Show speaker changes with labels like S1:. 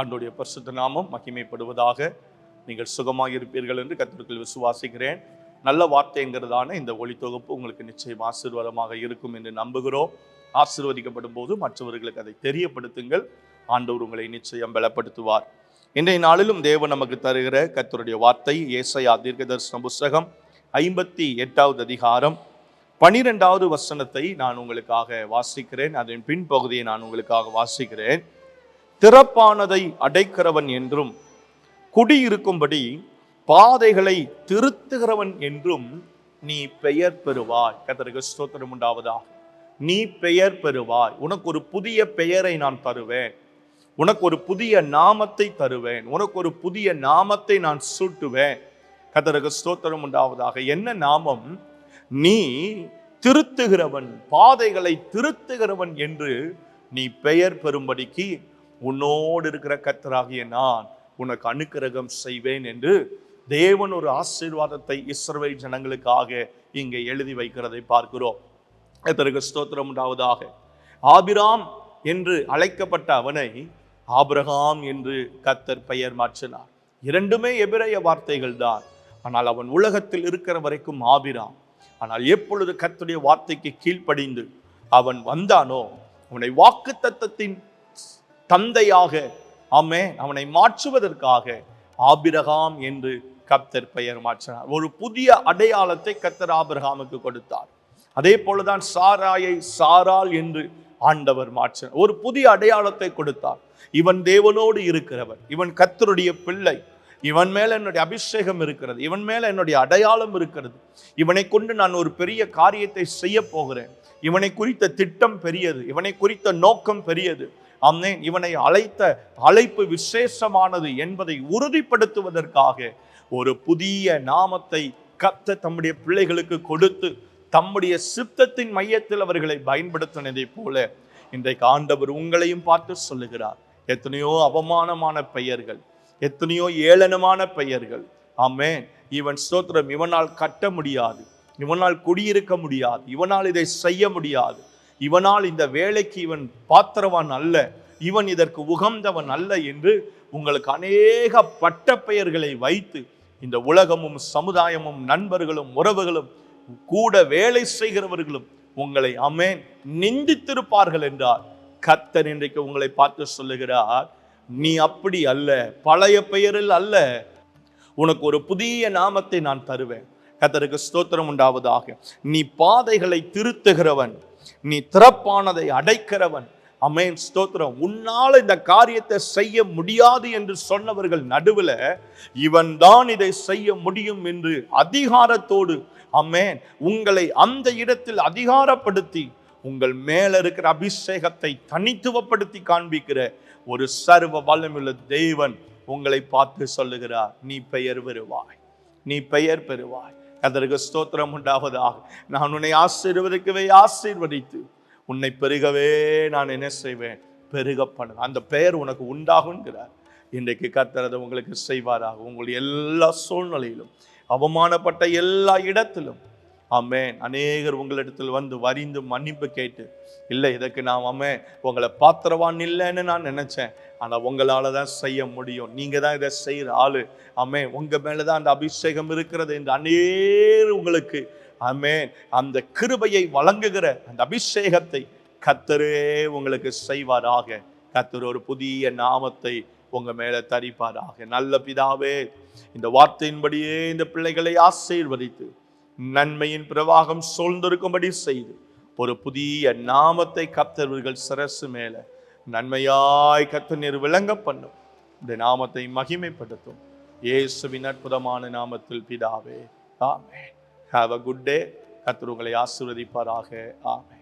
S1: ஆண்டோடைய பரிசுத்த நாமம் மகிமைப்படுவதாக நீங்கள் சுகமாக இருப்பீர்கள் என்று கத்திற்குள் விசுவாசிக்கிறேன். நல்ல வார்த்தைங்கிறதான இந்த ஒளி தொகுப்பு உங்களுக்கு நிச்சயம் ஆசீர்வாதமாக இருக்கும் என்று நம்புகிறோம். ஆசீர்வதிக்கப்படும் போது மற்றவர்களுக்கு அதை தெரியப்படுத்துங்கள். ஆண்டவர் உங்களை நிச்சயம் பலப்படுத்துவார். இன்றைய நாளிலும் தேவன் நமக்கு தருகிற கத்தருடைய வார்த்தை ஏசையா தீர்க்கதர்சன புஸ்தகம் ஐம்பத்தி எட்டாவது அதிகாரம் பனிரெண்டாவது வசனத்தை நான் உங்களுக்காக வாசிக்கிறேன். அதன் பின்பகுதியை நான் உங்களுக்காக வாசிக்கிறேன். திறப்பானதை அடைக்கிறவன் என்றும் குடியிருக்கும்படி பாதைகளை திருத்துகிறவன் என்றும் நீ பெயர் பெறுவாய். கத்தருக்கு ஸ்தோத்திரம் உண்டாவதாக. நீ பெயர் பெறுவாய். உனக்கு ஒரு புதிய பெயரை நான் தருவேன். உனக்கு ஒரு புதிய நாமத்தை தருவேன். உனக்கு ஒரு புதிய நாமத்தை நான் சூட்டுவேன். கத்தருக்கு ஸ்தோத்திரம் உண்டாவதாக. என்ன நாமம்? நீ திருத்துகிறவன் பாதைகளை திருத்துகிறவன் என்று நீ பெயர் பெறும்படிக்கு உன்னோடு இருக்கிற கத்தராகிய நான் உனக்கு அனுக்கிரகம் செய்வேன் என்று தேவன் ஒரு ஆசீர்வாதத்தை இஸ்ரவேல் ஜனங்களுக்காக இங்கே எழுதி வைக்கிறதை பார்க்கிறோம். எத்தருக்கு ஸ்தோத்திரம் உண்டாவதாக. ஆபிராம் என்று அழைக்கப்பட்ட அவனை ஆபிரகாம் என்று கத்தர் பெயர் மாற்றினார். இரண்டுமே எபிரைய வார்த்தைகள் தான். ஆனால் அவன் உலகத்தில் இருக்கிற வரைக்கும் ஆபிராம். ஆனால் எப்பொழுது கத்துடைய வார்த்தைக்கு கீழ்ப்படிந்து அவன் வந்தானோ அவனை வாக்கு தத்தத்தின் தந்தையாக ஆமே அவனை மாற்றுவதற்காக ஆபிரகாம் என்று கத்தர் பெயர் மாற்றினார். ஒரு புதிய அடையாளத்தை கத்தர் ஆபிரகாமுக்கு கொடுத்தார். அதே போலதான் சாராயை சாரால் என்று ஆண்டவர் மாற்றினார். ஒரு புதிய அடையாளத்தை கொடுத்தார். இவன் தேவனோடு இருக்கிறவர். இவன் கத்தருடைய பிள்ளை. இவன் மேல என்னுடைய அபிஷேகம் இருக்கிறது. இவன் மேல என்னுடைய அடையாளம் இருக்கிறது. இவனை கொண்டு நான் ஒரு பெரிய காரியத்தை செய்ய போகிறேன். இவனை குறித்த திட்டம் பெரியது. இவனை குறித்த நோக்கம் பெரியது. அம்மே இவனை அழைத்த அழைப்பு விசேஷமானது என்பதை உறுதிப்படுத்துவதற்காக ஒரு புதிய நாமத்தை கத்த தம்முடைய பிள்ளைகளுக்கு கொடுத்து தம்முடைய சித்தத்தின் மையத்தில் அவர்களை பயன்படுத்தினதை போல இன்றைக்கு ஆண்டவர் உங்களையும் பார்த்து சொல்லுகிறார். எத்தனையோ அவமானமான பெயர்கள் எத்தனையோ ஏளனமான பெயர்கள். ஆமே இவன் ஸ்தோத்திரம் இவனால் கட்ட முடியாது இவனால் குடியிருக்க முடியாது இவனால் இதை செய்ய முடியாது. இவனால் இந்த வேலைக்கு இவன் பாத்திரவான் அல்ல இவன் இதற்கு உகந்தவன் அல்ல என்று உங்களுக்கு அநேக பட்ட பெயர்களை வைத்து இந்த உலகமும் சமுதாயமும் நண்பர்களும் உறவுகளும் கூட வேலை செய்கிறவர்களும் உங்களை அமேன் நிந்தித்திருப்பார்கள் என்றார். கத்தர் இன்றைக்கு உங்களை பார்த்து சொல்லுகிறார் நீ அப்படி அல்ல பழைய பெயரில் அல்ல. உனக்கு ஒரு புதிய நாமத்தை நான் தருவேன். கத்தருக்கு ஸ்தோத்திரம் உண்டாவதாக. நீ பாதைகளை திருத்துகிறவன். நீ திறப்பானதை அடைக்கிறவன். அமேன் ஸ்தோத்திரம். உன்னால இந்த காரியத்தை செய்ய முடியாது என்று சொன்னவர்கள் நடுவுல இவன் தான் இதை செய்ய முடியும் என்று அதிகாரத்தோடு அமேன் உங்களை அந்த இடத்தில் அதிகாரப்படுத்தி உங்கள் மேல இருக்கிற அபிஷேகத்தை தனித்துவப்படுத்தி காண்பிக்கிற ஒரு சர்வ வல்லமுள்ள தேவன் உங்களை பார்த்து சொல்லுகிறார் நீ பெயர் பெறுவாய். நீ பெயர் பெறுவாய். அதற்கு ஸ்தோத்திரம் உண்டாவதாக. நான் உன்னை ஆசீர்வதிக்கவே ஆசீர்வதித்து உன்னை பெருகவே நான் என்ன செய்வேன்? பெருக பண்ண அந்த பெயர் உனக்கு உண்டாகுங்கிறார் இன்றைக்கு கத்துறது உங்களுக்கு செய்வாராக. உங்களுடைய எல்லா சூழ்நிலையிலும் அவமானப்பட்ட எல்லா இடத்திலும் அமேன் அநேகர் உங்களிடத்தில் வந்து வரிந்து மன்னிப்பு கேட்டு இல்லை இதற்கு நான் அம்மே உங்களை பாத்திரவான் இல்லைன்னு நான் நினைச்சேன். ஆனால் உங்களால் தான் செய்ய முடியும். நீங்கள் தான் இதை செய்கிற ஆளு. அம்மே உங்கள் மேலே தான் அந்த அபிஷேகம் இருக்கிறது என்று அநேர் உங்களுக்கு அமேன் அந்த கிருபையை வழங்குகிற அந்த அபிஷேகத்தை கத்தரே உங்களுக்கு செய்வாராக. கத்தர் ஒரு புதிய நாமத்தை உங்க மேல தரிப்பாராக. நல்ல பிதாவே இந்த வார்த்தையின்படியே இந்த பிள்ளைகளை ஆசீர்வதித்து நன்மையின் பிரவாகம் சூழ்ந்திருக்கும்படி செய்து ஒரு புதிய நாமத்தை கத்தவர்கள் சரசு மேல நன்மையாய் கத்த நீர் விளங்க பண்ணும். இந்த நாமத்தை மகிமைப்படுத்தும். இயேசுவின் அற்புதமான நாமத்தில் பிதாவே ஆமே ஹாவ் அ குட் டே கத்தர் உங்களை ஆசீர்வதிப்பாராக. ஆமே